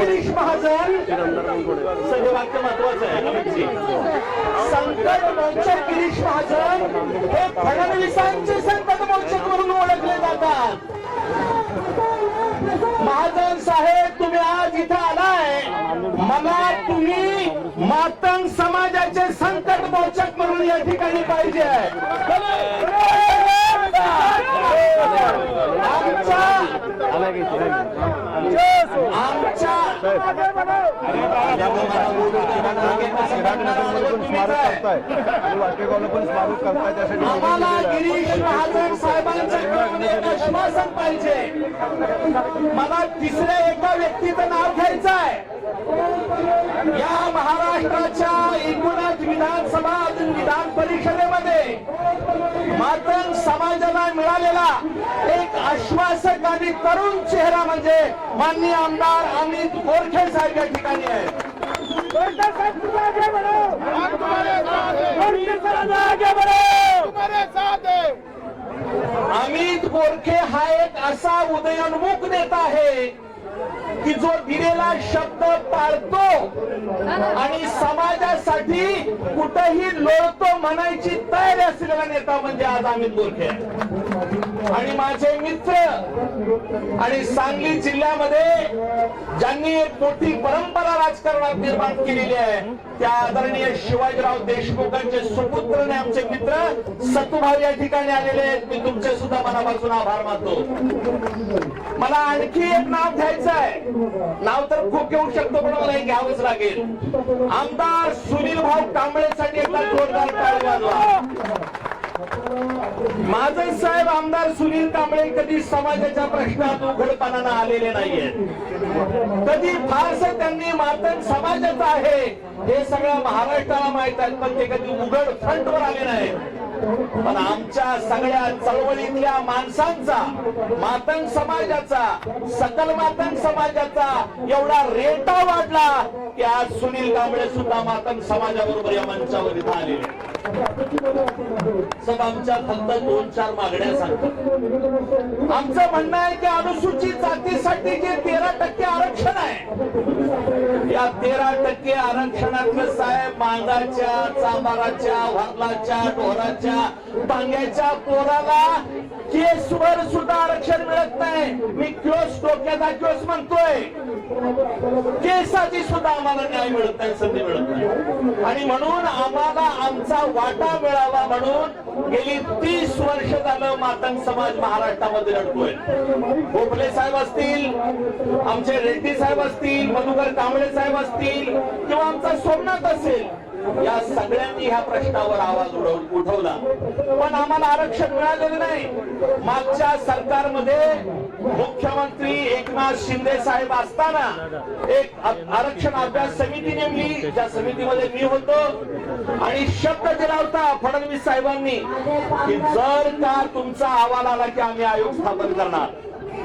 गिरीश महाजन. सगळं वाक्य महत्वाचं आहे संकट मोचक गिरीश महाजन हे फडणवीसांचे संकट मोचक म्हणून ओळखले जातात. महाजन साहेब तुम्ही आज इथे आलाय. मला तुम्ही मातंग समाजाचे संकट मोचक म्हणून या ठिकाणी पाहिजे आम्हाला गिरीश महाजन आश्वासन पाहिजे मला तिसऱ्या एका व्यक्तीचं नाव घ्यायचं आहे या महाराष्ट्राच्या एकूण विधानसभा अजून विधान परिषदेमध्ये मातंग समाजाला मिळालेला एक आश्वासक आणि तरुण चेहरा म्हणजे माननीय आमदार अमित गोरखे साहेब या ठिकाणी आहेत. अमित गोरखे हा एक असा उदयोन्मुख नेता आहे की जो दिलेला शब्द पाळतो आणि समाजासाठी कुठंही लोळतो म्हणायची तयारी असलेला नेता म्हणजे आज अमित गोरखे आहे. आणि माझे मित्र आणि सांगली जिल्ह्यामध्ये ज्यांनी एक मोठी परंपरा राजकारणात निर्माण केलेली आहे त्या आदरणीय शिवाजीराव देशमुखांचे सुपुत्र आणि आमचे मित्र सतुभाव या ठिकाणी आलेले आहेत. मी तुमचे सुद्धा मनापासून आभार मानतो. मला आणखी एक नाव घ्यायचं आहे. नाव तर खूप घेऊ शकतो पण मला हे घ्यावंच लागेल. आमदार सुनील भाऊ कांबळेसाठी एकदा जोरदार वाजवा माझे साहेब आमदार सुनील कांबळे कधी समाजाच्या प्रश्नात उघडपणानं आलेले नाहीयेत कधी फारस त्यांनी मातन समाजाचं आहे हे सगळं महाराष्ट्राला माहीत आहे पण ते कधी उघड फ्रंटवर आले नाही पण आमच्या सगळ्या चळवळीतल्या माणसांचा मातंग समाजाचा सकल मातंग समाजाचा एवढा रेटा वाढला की आज सुनील कांबळे सुद्धा मातंग समाजाबरोबर या मंचावर इथं आलेले सब आमच्या फक्त दोन चार मागण्या सांगतात आमचं म्हणणं आहे की अनुसूचित जातीसाठी जे तेरा टक्के आरक्षण आहे या तेरा टक्के आरक्षणातलं साहेब मांगाच्या चांबाराच्या वारलाच्या ढोराच्या बांग्याच्या पोराला केसवर सुद्धा आरक्षण मिळत नाही. मी क्लोस डोक्याचा क्लोस म्हणतोय. केसाची सुद्धा आम्हाला न्याय मिळत नाही संधी मिळत नाही. आणि म्हणून आम्हाला आमचा वाटा मिळावा म्हणून गेली तीस वर्ष झालं मातंग समाज महाराष्ट्रामध्ये लढतोय. भोपले साहेब असतील आमचे रेड्डी साहेब असतील मधुकर कांबळे साहेब असतील किंवा आमचा सोमनाथ असेल या सगळ्यांनी ह्या प्रश्नावर आवाज उठवला. पण आम्हाला आरक्षण मिळालेलं नाही. मागच्या सरकारमध्ये मुख्यमंत्री एकनाथ शिंदे साहेब असताना एक आरक्षण अभ्यास समिती नेमली. ज्या समितीमध्ये मी होतो. आणि शब्द दिला होता फडणवीस साहेबांनी की जर का तुमचा अहवाल आला की आम्ही आयोग स्थापन करणार.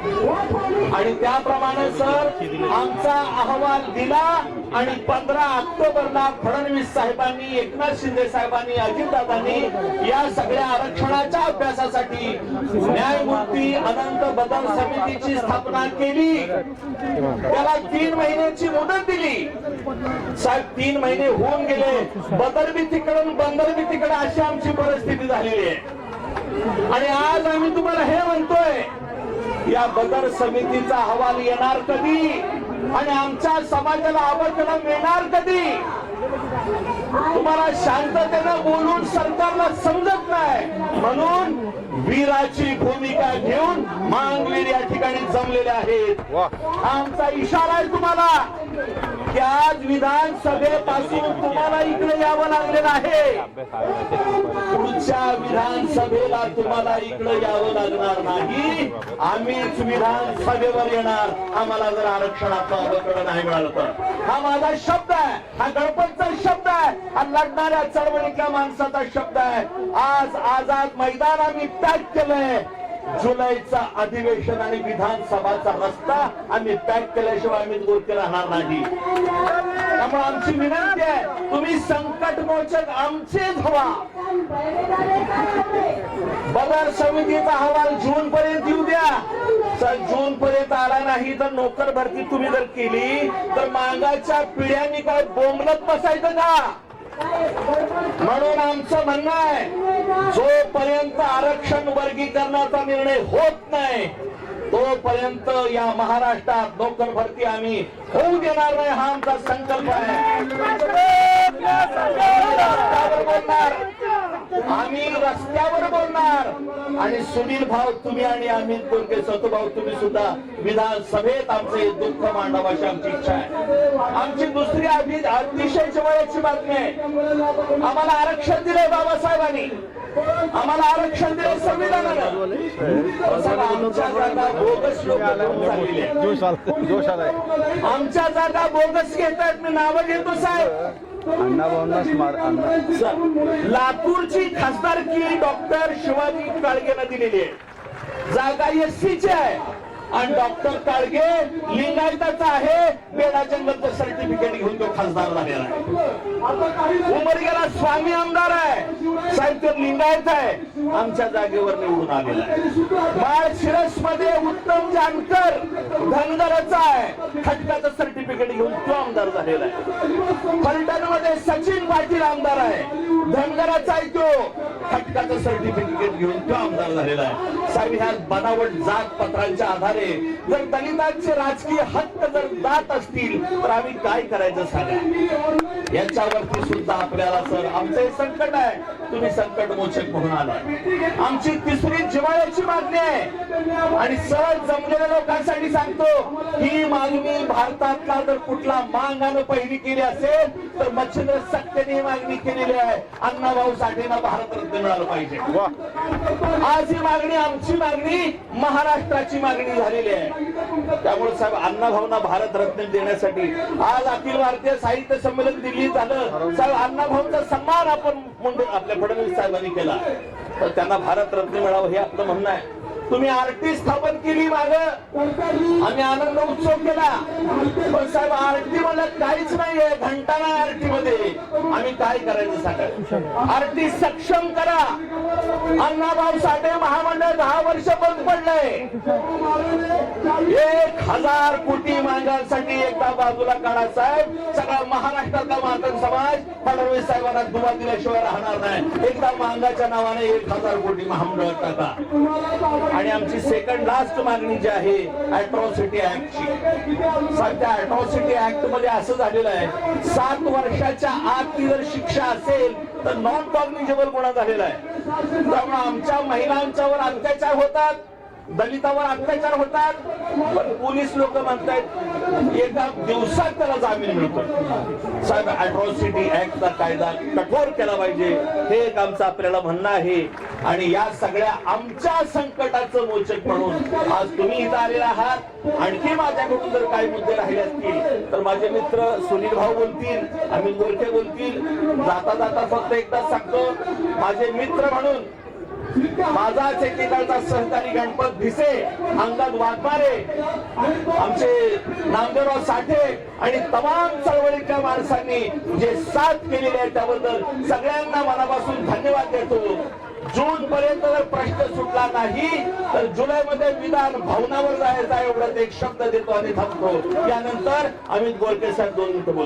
आणि त्याप्रमाणे सर आमचा अहवाल दिला आणि पंधरा ऑक्टोबरला फडणवीस साहेबांनी एकनाथ शिंदे साहेबांनी अजितदादांनी या सगळ्या आरक्षणाच्या अभ्यासासाठी न्यायमूर्ती अनंत बदल समितीची स्थापना केली. त्याला तीन महिन्याची मुदत दिली. साहेब तीन महिने होऊन गेले. बदल बी तिकडून बंदर बी तिकडे अशी आमची परिस्थिती झालेली आहे. आणि आज आम्ही तुम्हाला हे म्हणतोय या बदर समितीचा अहवाल येणार कधी? आणि आमच्या समाजाला आवर्जन मिळणार कधी? तुम्हाला शांततेनं बोलून सरकारला समजत नाही. म्हणून वीराची भूमिका घेऊन मांगवीर या ठिकाणी जमलेले आहेत. हा आमचा इशारा आहे तुम्हाला की आज विधानसभेपासून तुम्हाला इकडे यावं लागलेलं आहे. पुढच्या विधानसभेला तुम्हाला इकडे यावं लागणार नाही. आम्हीच विधानसभेवर येणार. आम्हाला जर आरक्षणाचा अवकड नाही मिळालं तर. हा माझा शब्द आहे. हा गणपतचा शब्द आहे. हा लढणाऱ्या चळवळीतल्या माणसाचा शब्द आहे. आज आझाद मैदान आम्ही पॅक केलंय. जुलैचा अधिवेशन आणि विधानसभाचा रस्ता आम्ही पॅक केल्याशिवाय आम्ही गोरके राहणार नाही. त्यामुळे आमची विनंती आहे तुम्ही संकट मोचक आमचेच हवा बदर समितीचा अहवाल जून पर्यंत येऊ द्या. जून पर्यंत आला नाही तर नोकर भरती तुम्ही जर केली तर मागाच्या पिढ्यांनी काय बोंबलत बसायचं का? म्हणून आमचं म्हणणं आहे जोपर्यंत आरक्षण वर्गीकरणाचा निर्णय होत नाही तोपर्यंत या महाराष्ट्रात नोकर भरती आम्ही होऊ देणार नाही हा आमचा संकल्प आहे. आम्ही रस्त्यावर बोलणार. आणि सुनील भाऊ तुम्ही आणि अमित बोलके सतुभाऊ तुम्ही सुद्धा विधानसभेत आमचं दुःख मांडावं अशी आमची इच्छा आहे. आमची दुसरी अतिशय जवळची बातमी आहे. आम्हाला आरक्षण दिलंय बाबासाहेबांनी. आम्हाला आरक्षण दिलं संविधानानं. आमच्या जागा बोगस लोक आमच्या जागा बोगस घेतात मी नावं घेतो साहेब. अण्णाभाऊंना स्मार लातूरची खासदारकी डॉक्टर शिवाजी काळगेनं दिलेली आहे. जागा एससीची आहे. आणि डॉक्टर काळगे लिंगायताचा आहे. बेडा जंगलचं सर्टिफिकेट घेऊन तो खासदार झालेला आहे. उमरगेला स्वामी आमदार आहे. साहेब तो लिंगायत आहे. आमच्या जागेवर निवडून आलेला आहे. माळशिरसमध्ये उत्तम जानकर धनगराचा आहे. खटकाचं सर्टिफिकेट घेऊन तो आमदार झालेला आहे. फलटणमध्ये सचिन पाटील आमदार आहे. धनगराचा आहे तो. खटकाचं सर्टिफिकेट घेऊन तो आमदार झालेला आहे. साहेब ह्या बनावट जात पत्रांच्या आधारे जर दलितांचे राजकीय हक्क जर जात असतील तर आम्ही काय करायचं सांगा? याच्यावरती सुद्धा आपल्याला सर आमचं हे संकट आहे. तुम्ही संकट मोचक म्हणून आलाय. आमची तिसरी जिवाळ्याची मागणी आहे. आणि सहज जमलेल्या लोकांसाठी सांगतो ही मागणी भारतातला जर कुठला मांगानं पहिली केली असेल तर मच्छिंद्र सत्तेने मागणी केलेली आहे. अण्णाभाऊ साठेना भारतरत्न मिळालं पाहिजे. आज ही मागणी आमची मागणी महाराष्ट्राची मागणी झालेली आहे. त्यामुळे साहेब अण्णाभावना भारत रत्न देण्यासाठी आज अखिल भारतीय साहित्य संमेलन दिल्ली झालं. साहेब अण्णा भाऊचा सन्मान आपण मुंडे आपल्या फडणवीस साहेबांनी केला. तर त्यांना भारतरत्न मिळावं हे आपलं म्हणणं आहे. तुम्ही आरटी स्थापन केली माग. आम्ही आनंद उत्सव केला. पण साहेब आरटी मला काहीच नाहीये घंटा नाही आरटी मध्ये आम्ही काय करायचं सांगा? आरटी सक्षम करा. अण्णाभाऊ साठे महामंडळ दहा वर्ष बंद पडलंय. एक हजार कोटी मागांसाठी एकदा बाजूला काढा साहेब. सगळा महाराष्ट्रातला मातंग समाज फडणवीस साहेबांना दुवा दिल्याशिवाय राहणार नाही. एकदा मांगाच्या नावाने एक हजार कोटी महामंडळ टाका. आणि आमची सेकंड लास्ट मागणी जी आहे अॅट्रॉसिटी ऍक्टची सध्या अॅट्रॉसिटी ऍक्टमध्ये असं झालेलं आहे सात वर्षाच्या आत ती जर शिक्षा असेल तर नॉन कॉग्निजेबल गुन्हा झालेला आहे. त्यामुळे आमच्या महिलांच्यावर अत्याचार होतात दलितावर अत्याचार होतात. पण पोलीस लोक म्हणतायत एका दिवसात त्याला जामीन मिळतो. साहेब अॅट्रॉसिटी ऍक्टचा कायदा कठोर केला पाहिजे. हे एक आमचं आपल्याला म्हणणं आहे. आणि या सगळ्या आमच्या संकटाचं मोचक म्हणून आज तुम्ही इथं आलेला आहात. आणखी माझ्याकडून जर काही मुद्दे राहिले असतील तर माझे मित्र सुनील भाऊ बोलतील अमित गोरखे बोलतील. जाता जाता फक्त एकदा सांगतो माझे मित्र म्हणून माझाच एकेकाळचा सहकारी गणपत भिसे अंगद वाघमारे आमचे नामदेवराव साठे आणि तमाम चळवळीच्या माणसांनी जे साथ केलेली आहे त्याबद्दल सगळ्यांना मनापासून धन्यवाद देतो. जून पर्यंत जर प्रश्न सुटला नाही तर जुलै मध्ये विधान भवनावर जायचा एवढाच एक शब्द देतो आणि थांबतो. यानंतर अमित गोरके साहेब दोन मिनिटं बोलतो